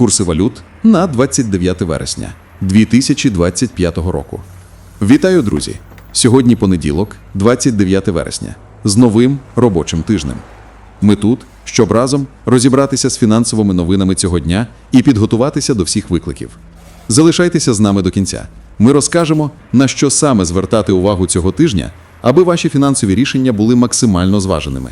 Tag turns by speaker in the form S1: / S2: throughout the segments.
S1: Курси валют на 29 вересня 2025 року. Вітаю, друзі! Сьогодні понеділок, 29 вересня, з новим робочим тижнем. Ми тут, щоб разом розібратися з фінансовими новинами цього дня і підготуватися до всіх викликів. Залишайтеся з нами до кінця. Ми розкажемо, на що саме звертати увагу цього тижня, аби ваші фінансові рішення були максимально зваженими.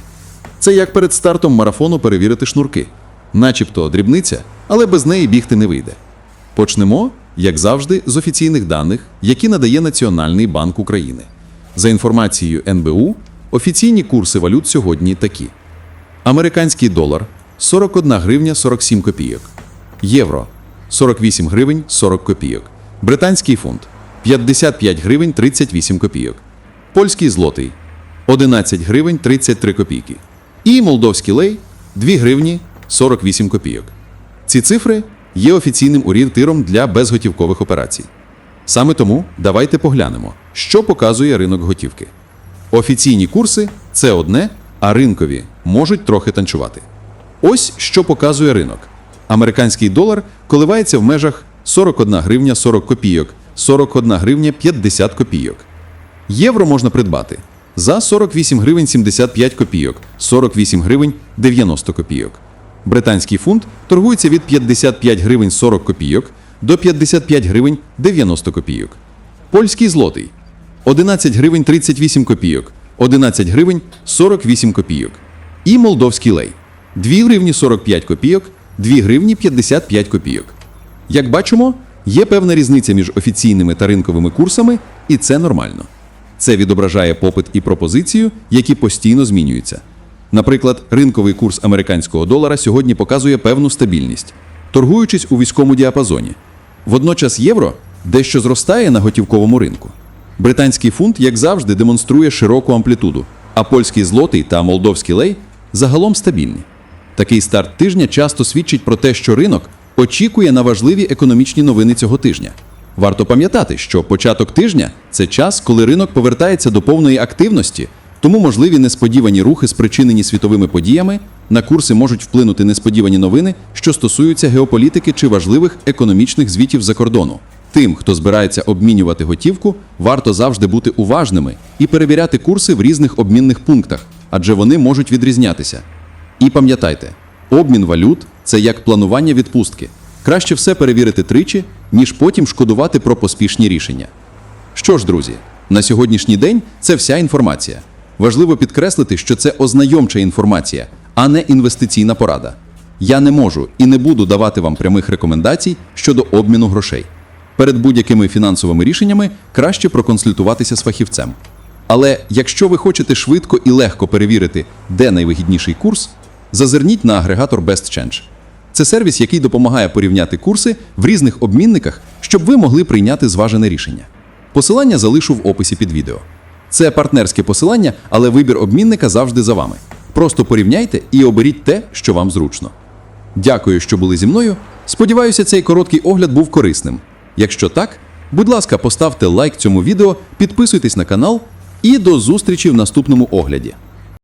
S1: Це як перед стартом марафону перевірити шнурки, начебто дрібниця, але без неї бігти не вийде. Почнемо, як завжди, з офіційних даних, які надає Національний банк України. За інформацією НБУ, офіційні курси валют сьогодні такі: американський долар 41 гривня 47 копійок, євро 48 гривень 40 копійок, британський фунт 55 гривень 38 копійок, польський злотий 11 гривень 33 копійки. І молдовський лей 2 гривні 48 копійок. Ці цифри є офіційним орієнтиром для безготівкових операцій. Саме тому давайте поглянемо, що показує ринок готівки. Офіційні курси це одне, а ринкові можуть трохи танцювати. Ось що показує ринок. Американський долар коливається в межах 41 гривня 40 копійок, 41 гривня 50 копійок. Євро можна придбати за 48 гривень 75 копійок, 48 гривень 90 копійок. Британський фунт торгується від 55 гривень 40 копійок до 55 гривень 90 копійок. Польський злотий 11 гривень 38 копійок, 11 гривень 48 копійок. І молдовський лей 2 гривні 45 копійок, 2 гривні 55 копійок. Як бачимо, є певна різниця між офіційними та ринковими курсами, і це нормально. Це відображає попит і пропозицію, які постійно змінюються. Наприклад, ринковий курс американського долара сьогодні показує певну стабільність, торгуючись у військовому діапазоні. Водночас євро дещо зростає на готівковому ринку. Британський фунт, як завжди, демонструє широку амплітуду, а польський злотий та молдовський лей загалом стабільні. Такий старт тижня часто свідчить про те, що ринок очікує на важливі економічні новини цього тижня. Варто пам'ятати, що початок тижня це час, коли ринок повертається до повної активності, тому можливі несподівані рухи, спричинені світовими подіями, на курси можуть вплинути несподівані новини, що стосуються геополітики чи важливих економічних звітів за кордону. Тим, хто збирається обмінювати готівку, варто завжди бути уважними і перевіряти курси в різних обмінних пунктах, адже вони можуть відрізнятися. І пам'ятайте, обмін валют це як планування відпустки. Краще все перевірити тричі, ніж потім шкодувати про поспішні рішення. Що ж, друзі, на сьогоднішній день це вся інформація. Важливо підкреслити, що це ознайомча інформація, а не інвестиційна порада. Я не можу і не буду давати вам прямих рекомендацій щодо обміну грошей. Перед будь-якими фінансовими рішеннями краще проконсультуватися з фахівцем. Але якщо ви хочете швидко і легко перевірити, де найвигідніший курс, зазирніть на агрегатор BestChange. Це сервіс, який допомагає порівняти курси в різних обмінниках, щоб ви могли прийняти зважене рішення. Посилання залишу в описі під відео. Це партнерське посилання, але вибір обмінника завжди за вами. Просто порівняйте і оберіть те, що вам зручно. Дякую, що були зі мною. Сподіваюся, цей короткий огляд був корисним. Якщо так, будь ласка, поставте лайк цьому відео, підписуйтесь на канал і до зустрічі в наступному огляді.